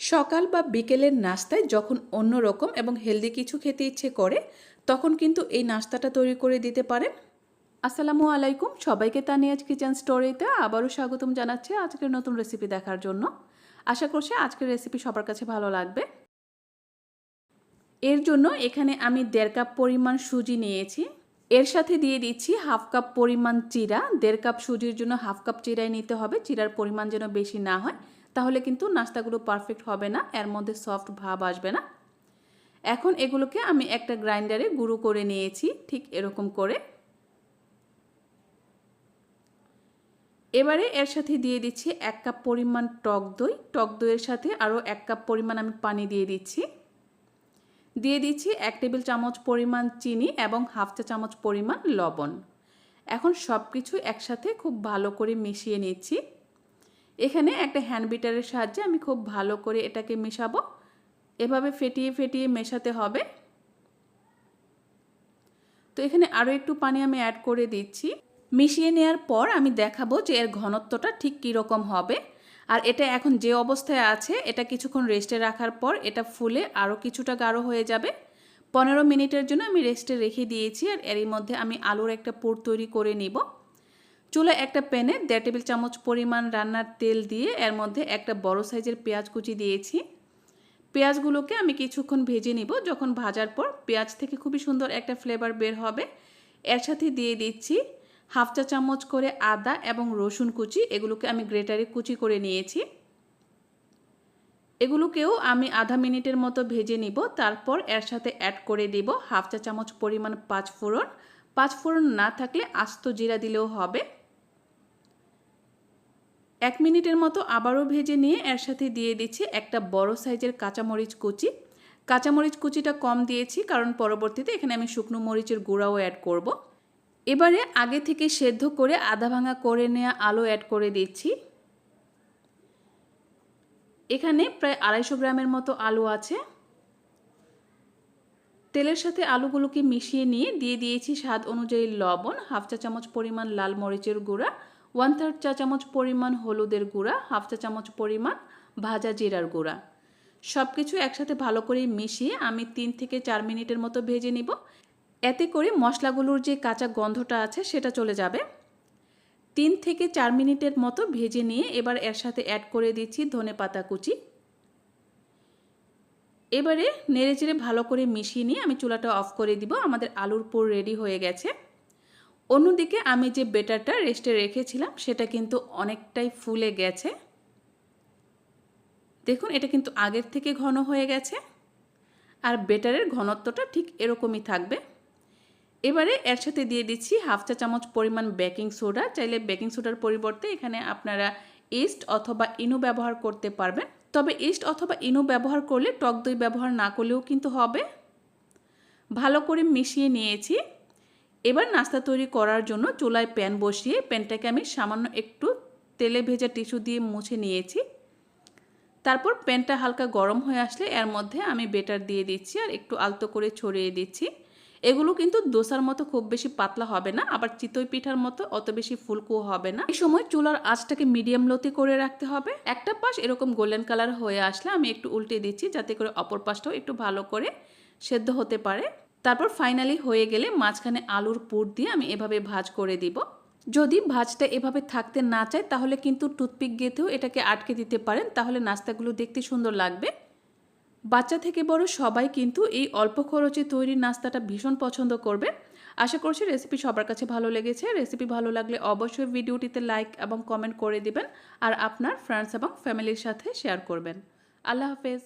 সকাল বা বিকেলের নাস্তায় যখন অন্য রকম এবং হেলদি কিছু খেতে ইচ্ছে করে, তখন কিন্তু এই নাস্তাটা তৈরি করে দিতে পারেন। আসসালামু আলাইকুম, সবাইকে তা তানিয়াজ কিচেন স্টোরিতে আবারও স্বাগতম জানাচ্ছি আজকের নতুন রেসিপি দেখার জন্য। আশা করছি আজকের রেসিপি সবার কাছে ভালো লাগবে। এর জন্য এখানে আমি দেড় কাপ পরিমাণ সুজি নিয়েছি। এর সাথে দিয়ে দিচ্ছি হাফ কাপ পরিমাণ চিরা। দেড় কাপ সুজির জন্য হাফ কাপ চিরাই নিতে হবে। চিরার পরিমাণ যেন বেশি না হয়। তাহলে কিন্তু নাস্তাগুলো পারফেক্ট হবে না, এর মধ্যে সফট ভাব আসবে না। এখন এগুলোকে আমি একটা গ্রাইন্ডারে গুঁড়ো করে নিয়েছি, ঠিক এরকম করে। এবারে এর সাথে দিয়ে দিচ্ছি এক কাপ পরিমাণ টক দই, টক দইয়ের সাথে আরও এক কাপ পরিমাণ আমি পানি দিয়ে দিচ্ছি। দিয়ে দিচ্ছি এক টেবিল চামচ পরিমাণ চিনি এবং হাফ চা চামচ পরিমাণ লবণ। এখন সব কিছু একসাথে খুব ভালো করে মিশিয়ে নিচ্ছি। এখানে একটা হ্যান্ড বিটারের সাহায্যে আমি খুব ভালো করে এটাকে মেশাবো। এভাবে ফেটিয়ে ফেটিয়ে মেশাতে হবে। তো এখানে আরও একটু পানি আমি অ্যাড করে দিচ্ছি। মিশিয়ে নেওয়ার পর আমি দেখাবো যে এর ঘনত্বটা ঠিক কীরকম হবে। আর এটা এখন যে অবস্থায় আছে, এটা কিছুক্ষণ রেস্টে রাখার পর এটা ফুলে আরও কিছুটা গাঢ় হয়ে যাবে। পনেরো মিনিটের জন্য আমি রেস্টে রেখে দিয়েছি আর এরই মধ্যে আমি আলুর একটা পুর তৈরি করে নিব। চুলায় একটা প্যানে দেড় টেবিল চামচ পরিমাণ রান্নার তেল দিয়ে এর মধ্যে একটা বড় সাইজের পেঁয়াজ কুচি দিয়েছি। পেঁয়াজগুলোকে আমি কিছুক্ষণ ভেজে নিব। যখন ভাজার পর পেঁয়াজ থেকে খুবই সুন্দর একটা ফ্লেভার বের হবে। এর সাথে দিয়ে দিচ্ছি হাফ চা চামচ করে আদা এবং রসুন কুচি। এগুলোকে আমি গ্রেটারে কুচি করে নিয়েছি। এগুলোকেও আমি আধা মিনিটের মতো ভেজে নিব। তারপর এর সাথে অ্যাড করে দিব হাফ চা চামচ পরিমাণ পাঁচ ফোড়ন পাঁচ ফোড়ন না থাকলে আস্ত জিরা দিলেও হবে। এক মিনিটের মতো আবারও ভেজে নিয়ে এর সাথে দিয়ে দিচ্ছি একটা বড় সাইজের কাঁচামরিচ কুচি। কাঁচামরিচ কুচিটা কম দিয়েছি কারণ পরবর্তীতে এখানে আমি শুকনো মরিচের গুঁড়াও অ্যাড করব। এবারে আগে থেকে সেদ্ধ করে আধা ভাঙা করে নেওয়া আলু অ্যাড করে দিচ্ছি। এখানে প্রায় আড়াইশো গ্রামের মতো আলু আছে। তেলের সাথে আলুগুলোকে মিশিয়ে নিয়ে দিয়ে দিয়েছি স্বাদ অনুযায়ী লবণ, হাফ চা চামচ পরিমাণ লাল মরিচের গুঁড়া ওয়ান থার্ড চা চামচ পরিমাণ হলুদের গুঁড়া হাফ চা চামচ পরিমাণ ভাজা জিরার গুঁড়া। সব কিছু একসাথে ভালো করে মিশিয়ে আমি তিন থেকে চার মিনিটের মতো ভেজে নিব। এতে করে মশলাগুলোর যে কাঁচা গন্ধটা আছে সেটা চলে যাবে। তিন থেকে চার মিনিটের মতো ভেজে নিয়ে এবার এর সাথে অ্যাড করে দিচ্ছি ধনে পাতা কুচি। এবারে নেড়ে চেড়ে ভালো করে মিশিয়ে নিয়ে আমি চুলাটা অফ করে দিব। আমাদের আলুর পুর রেডি হয়ে গেছে। অন্যদিকে আমি যে বেটারটা রেস্টে রেখেছিলাম, সেটা কিন্তু অনেকটাই ফুলে গেছে। দেখুন, এটা কিন্তু আগের থেকে ঘন হয়ে গেছে। আর বেটারের ঘনত্বটা ঠিক এরকমই থাকবে। এবারে এর সাথে দিয়ে দিচ্ছি হাফ চা চামচ পরিমাণ বেকিং সোডা। চাইলে বেকিং সোডার পরিবর্তে এখানে আপনারা ইস্ট অথবা ইনো ব্যবহার করতে পারবেন। তবে ইস্ট অথবা ইনো ব্যবহার করলে টক দই ব্যবহার না করলেও কিন্তু হবে। ভালো করে মিশিয়ে নিয়েছি। এবার নাস্তা তৈরি করার জন্য চুলায় প্যান বসিয়ে প্যানটাকে আমি সামান্য একটু তেলে ভেজা টিস্যু দিয়ে মুছে নিয়েছি। তারপর প্যানটা হালকা গরম হয়ে আসলে এর মধ্যে আমি বেটার দিয়ে দিচ্ছি আর একটু আলতো করে ছড়িয়ে দিচ্ছি। এগুলো কিন্তু দোসার মতো খুব বেশি পাতলা হবে না, আবার চিতই পিঠার মতো অত বেশি ফুলকো হবে না। এই সময় চুলার আঁচটাকে মিডিয়াম লোতে করে রাখতে হবে। একটা পাশ এরকম গোল্ডেন কালার হয়ে আসলে আমি একটু উল্টে দিচ্ছি যাতে করে অপর পাশটাও একটু ভালো করে সেদ্ধ হতে পারে। তারপর ফাইনালি হয়ে গেলে মাঝখানে আলুর পুর দিয়ে আমি এভাবে ভাজ করে দিব। যদি ভাজটা এভাবে থাকতে না চায়, তাহলে কিন্তু টুথপিক গেঁথেও এটাকে আটকে দিতে পারেন, তাহলে নাস্তাগুলো দেখতে সুন্দর লাগবে। বাচ্চা থেকে বড় সবাই কিন্তু এই অল্প খরচে তৈরি নাস্তাটা ভীষণ পছন্দ করবে। আশা করছি রেসিপি সবার কাছে ভালো লেগেছে। রেসিপি ভালো লাগলে অবশ্যই ভিডিওটিতে লাইক এবং কমেন্ট করে দিবেন, আর আপনার ফ্রেন্ডস এবং ফ্যামিলির সাথে শেয়ার করবেন। আল্লাহ হাফেজ।